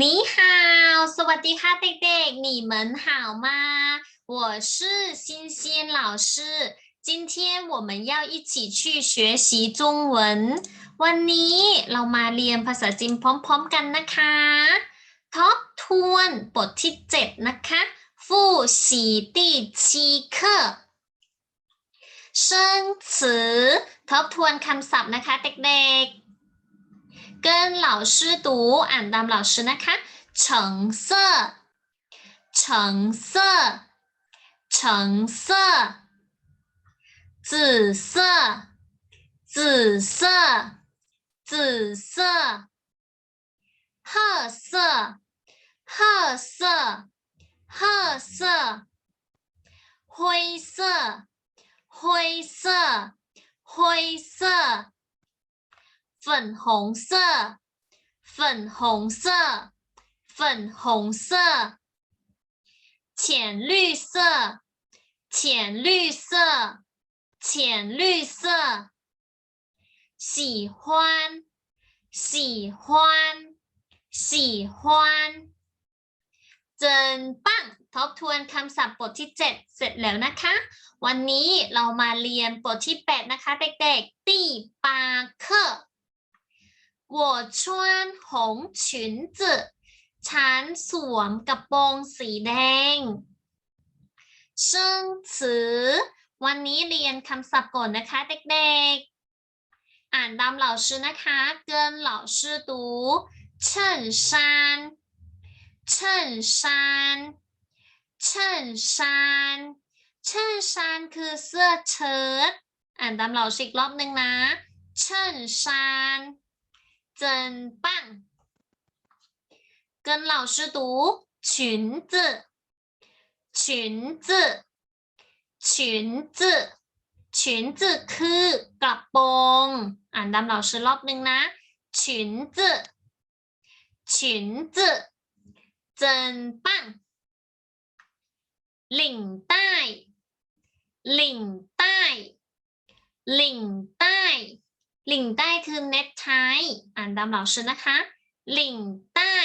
你好，สวัสดีค่ะเด็กๆ你们好吗？我是欣欣老师，今天我们要一起去学习中文。วันนี้เรามาเรียนภาษาจีนพร้อมๆกันนะคะ ทบทวนบทที่ 7 นะคะ复习第七课生词ทบทวนคำศัพท์นะคะเด็กๆ 跟老师读อ่านตาม老师นะคะ橙色橙色橙色紫色紫色紫色褐色褐色褐色灰色灰色灰色 粉红色粉红色粉红色浅绿色浅绿色浅绿色喜欢喜欢喜欢真棒ทบทวนคำศัพท์บทที่ 7 เสร็จแล้วนะคะ วันนี้เรามาเรียนบทที่ 8 นะคะเด็กๆตีปาเค 我穿红裙子ฉันสวมกระโปรงสีแดง生词วันนี้เรียนคำศัพท์ก่อนนะคะเด็กๆ อ่านตามเหล่าชื่อนะคะ跟老师读衬衫衬衫衬衫衬衫คือเสื้อเชิ้ตอ่านตามเหล่าชื่ออีกรอบหนึ่งนะ衬衫 真棒跟老师读裙子裙子裙子裙子คือกระโปรงอ่านตามเหล่าชื่อรอบหนึ่งนะ裙子裙子真棒领带领带领带 หลิงใต้คือ net tie อ่านตามเหล่านะคะหลิงใต้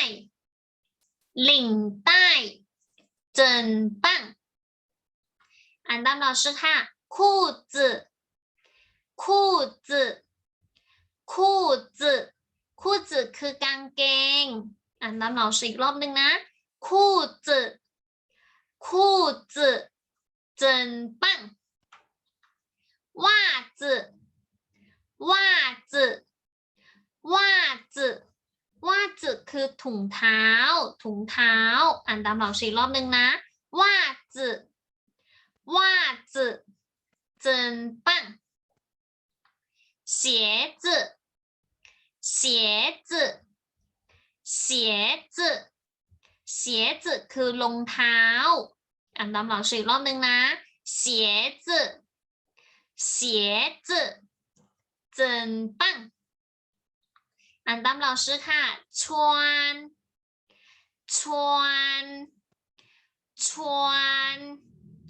หลิงใต้เจินปังอ่านตาม老师ค่ะคู่จื่อคู่จื่อคู่จื่อคู่คือกางเกง อ่านตาม老师อีกรอบหนึ่งนะคู่จื่อคู่จื่อเจินปัง คือถุงเท้า ถุงเท้า อ่านตามเราสี่รอบหนึ่งนะว่าจืว่าจื真棒鞋子鞋子鞋子鞋子คือรองเท้า อ่านตามเราสี่รอบหนึ่งนะ鞋子鞋子真棒 อ่านตามเราชื่อค่ะชวนชวนชวน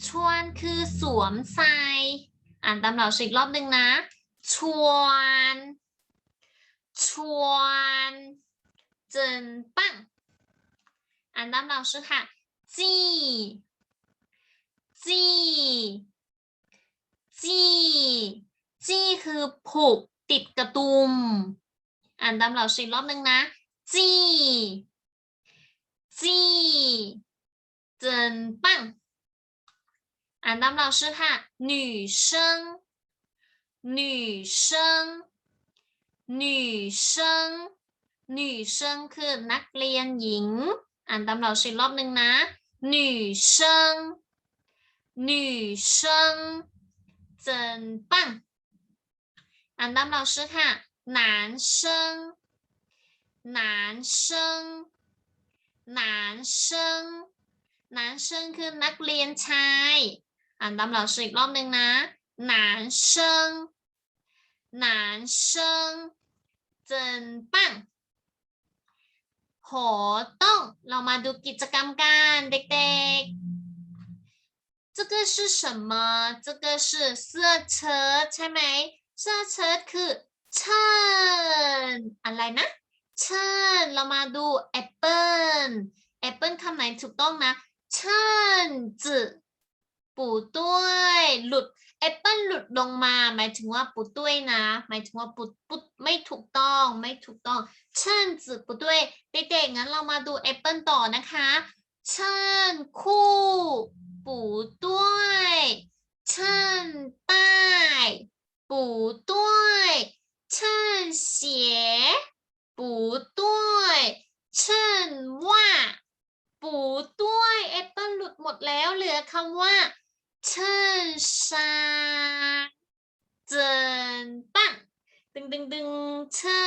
ชวนคือสวมใส่อ่านตามเราอีกรอบหนึ่งนะ ชวนชวน真棒อ่านตามเราชื่อค่ะจี้จี้จี้จี้คือผูกติดกระดุม อ่านตามเราสี่รอบหนึ่งนะ จี้จี้真棒อ่านตามเราชื่อค่ะ女生女生女生女生คือนักเรียนหญิง อ่านตามเราสี่รอบหนึ่งนะ女生女生真棒อ่านตามเราชื่อค่ะ 男生男生男生男生คือนักเรียนชาย อ่านตามเราชื่ออีกรอบหนึ่งนะ男生男生真棒โหต้องเรามาดูกิจกรรมกันเด็กๆ 这个是什么？这个是เสื้อเชิ้ตใช่ไหม เสื้อเชิ้ตคือ เชิญอะไรนะ เชิญเรามาดูแอปเปิลแอปเปิลคำไหนถูกต้องนะเชิญจืปูด้วยหลุดแอปเปิลหลุดลงมา หมายถึงว่าปูด้วยนะ หมายถึงว่าปูปูไม่ถูกต้องไม่ถูกต้อง เชิญจืปูด้วยเด็กๆงั้นเรามาดูแอปเปิลต่อนะคะเชิญคู่ปูด้วยเชิญใต้ปูด้วย ชิญเสีย不对，เช่นว่าปูด้วยแอปเปิลหลุดหมดแล้วเหลือคำว่าเชิญซาเจินปังดึงดึงดึงเชิ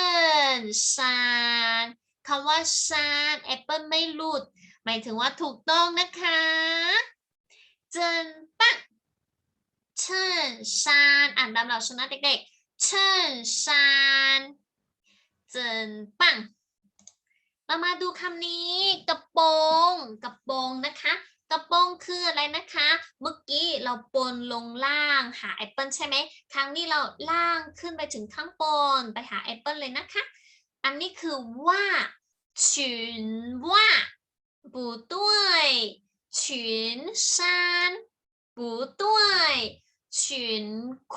ญซาคำว่าซาแอปเปิลไม่หลุด หมายถึงว่าถูกต้องนะคะเจินปังเชิญซาอ่านตามเราชนะเด็กๆ เชิญซาน เจินปัง เรามาดูคำนี้ กระโปรงกระโปรงนะคะ กระโปรงคืออะไรนะคะ เมื่อกี้เราปนลงล่างหาแอปเปิลใช่ไหม ครั้งนี้เราล่างขึ้นไปถึงข้างบนไปหาแอปเปิลเลยนะคะ อันนี้คือว่าฉินว่า不对裙衫不对裙裤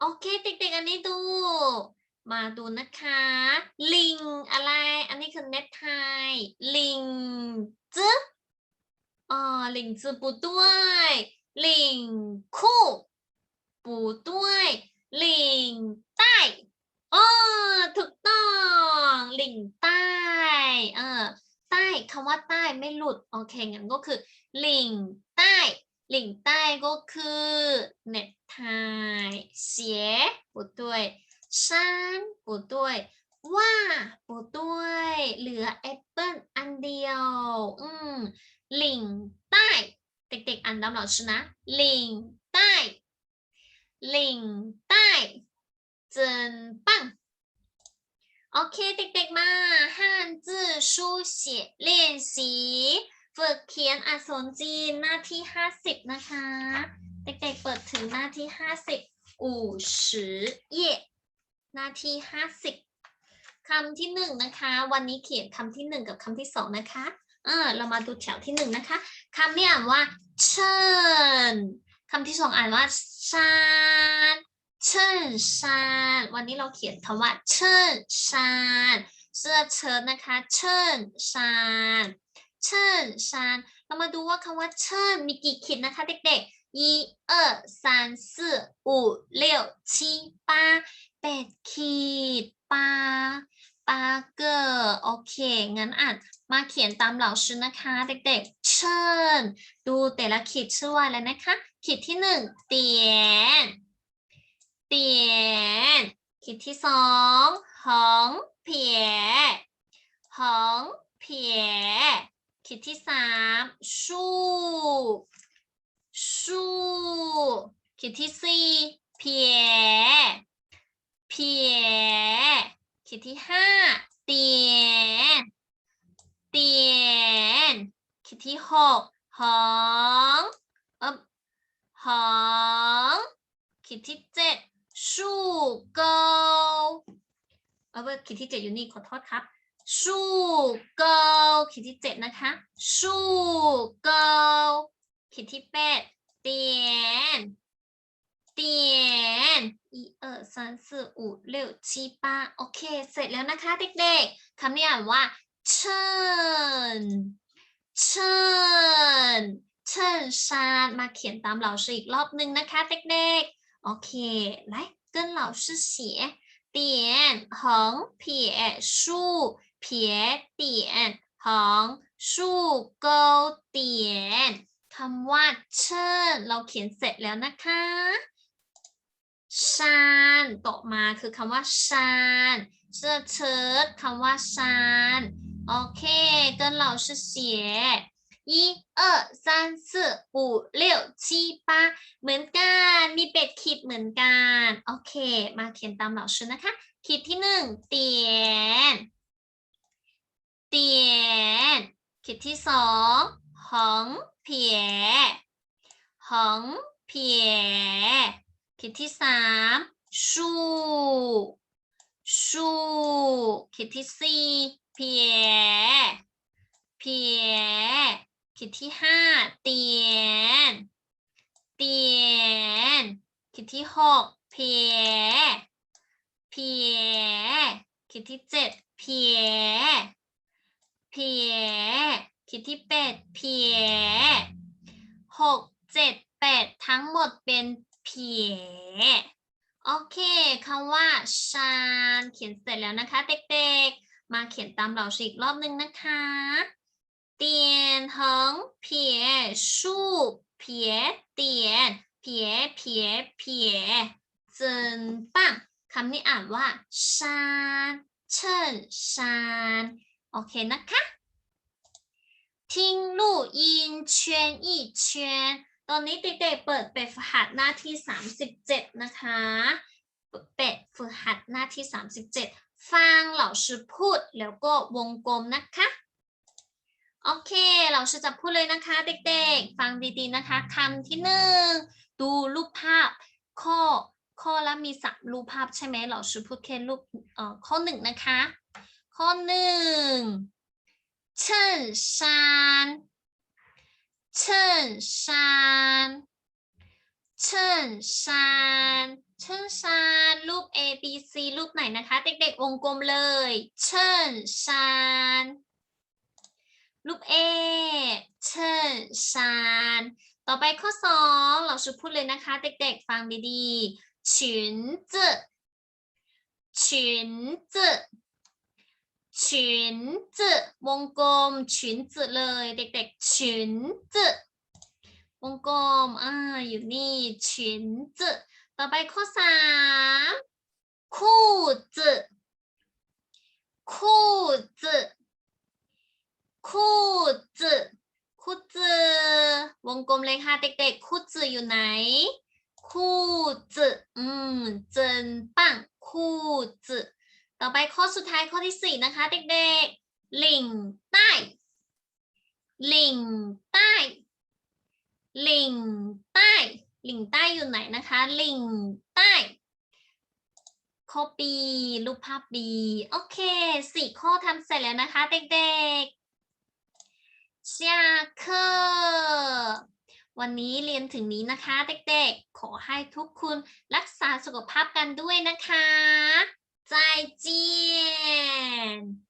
โอเคเด็กๆอันนี้ดู มาดูนะคะ ลิงอะไร อันนี้คือเน็ตไทยลิงจื้ออ๋อลิงจื้อปูด้วยลิงคู่ปูด้วยลิงใต้อ๋อถูกต้องลิงใต้เออใต้คำว่าใต้ไม่หลุด โอเคงั้นก็คือลิงใต้ หลิงใต้ก็คือเน็ตไทยเสีย不对山不对ว่า不对เหลือแอปเปิลอันเดียว อืมหลิงใต้ เด็กๆอ่านตามเราชนะหลิงใต้หลิงใต้เจินปังโอเค เด็กๆ มา汉字书写练习 ฝึกเขียนอักษรจีนหน้าที่ 50 นะคะ เด็กๆเปิดถึงหน้าที่ 50อู่สือเย่หน้าที่ 50 คำที่หนึ่งนะคะ วันนี้เขียนคำที่หนึ่งกับคำที่สองนะคะเออเรามาดูแถวที่หนึ่งนะคะคำที่อ่านว่าเชิญคำที่สองอ่านว่าซานเชิญซานวันนี้เราเขียนคำว่าเชิญซานเสื้อเชิ้ตนะคะ เชิญซาน เชิญซานเรามาดูว่าคำว่าเชิญมีกี่ขีดนะคะเด็กๆ一二三四五六七八แปดขีดปาปาเกอร์โอเค งั้นอ่านมาเขียนตามเหล่าชื่อนะคะ เด็กๆ เชิญ ดูแต่ละขีดชื่อว่าอะไรนะคะ ขีดที่หนึ่งเตียน เตียน ขีดที่สองหองเพียหองเพีย ขีดที่สามชูชูขีดที่สี่เพียเพียขีดที่ห้าเตียนเตียนขีดที่หกหองเอบหองขีดที่เจ็ดชูเกาเออขีดที่เจ็ดอยู่นี่ขอโทษครับ ชูเกาขีดที่เจ็ดนะคะชูเกาขีดที่แปดเตียน เตียน一二三四五六七八โอเค เสร็จแล้วนะคะเด็กๆคำนี้อ่านว่าเชิญเชิญเชิญซานมาเขียนตามเหล่าชื่ออีกรอบหนึ่งนะคะเด็กๆ โอเค来跟老师写点横撇竖 撇点横竖勾点คำว่าเชิญเราเขียนเสร็จแล้วนะคะ ชานต่อมาคือคำว่าชาน เสื้อเชิ้ตคำว่าชานโอเค跟老师写一二三四五六七八เหมือนกัน มีเป็ดขีดเหมือนกัน โอเค มาเขียนตาม老师นะคะ ขีดที่หนึ่งเตียน เตียนขีดที่สองหองเพียหองเพียขีดที่สามชูชูขีดที่สี่เพียเพียขีดที่ห้าเตียนเตียนขีดที่หกเพียเพียขีดที่เจ็ดเพีย เพียขีดที่แปดเพียหกเจ็ดแปดทั้งหมดเป็นเพียโอเคคำว่าชานเขียนเสร็จแล้วนะคะ เด็กๆ มาเขียนตามเราอีกรอบนึงนะคะเตียนหงเพียชูเพียเตียนเพียเพียเพียจินปังคำนี้อ่านว่าชานเชิญชาน โอเคนะคะทิ้งลู่ยินเชวนอีเชวนตอนนี้เด็กๆเปิดเป็ดฝึกหัดหน้าที่ 37 นะคะ เป็ดฝึกหัดหน้าที่ 37 ฟังเหล่าชื่อพูดแล้วก็วงกลมนะคะ โอเค เราจะพูดเลยนะคะ เด็กๆ ฟังดีๆนะคะคำที่หนึ่งดูรูปภาพ ข้อข้อละมีสามรูปภาพใช่ไหมเราชื่อพูดแค่รูปเอ่อข้อหนึ่งนะคะ ข้อหนึ่งเชิญชานเชิญชานเชิญชานเชิญชานรูป A B C รูปไหนนะคะ เด็กๆวงกลมเลยเชิญชานรูป A เชิญชานต่อไปข้อสองเราชุดพูดเลยนะคะ เด็กๆ ฟังดีๆฉินจืฉินจื ฉินจืวงกลมฉินจืเลย เด็กๆฉินจืวงกลมอ่าอยู่นี่ฉินจืต่อไปข้อสามคู่จืคู่จืคู่จืคู่จืวงกลมเลยค่ะเด็กๆคู่จือยู่ไหนคู่จือืมเจนปังคู่จื ต่อไปข้อสุดท้ายข้อที่สี่นะคะ เด็กๆหลิงใต้หลิงใต้หลิงใต้หลิงใต้อยู่ไหนนะคะหลิงใต้ข้อปีรูปภาพบีโอเคสี่ข้อทำเสร็จแล้วนะคะ เด็กๆ下课วันนี้เรียนถึงนี้นะคะ เด็กๆ ขอให้ทุกคุณรักษาสุขภาพกันด้วยนะคะ 再见。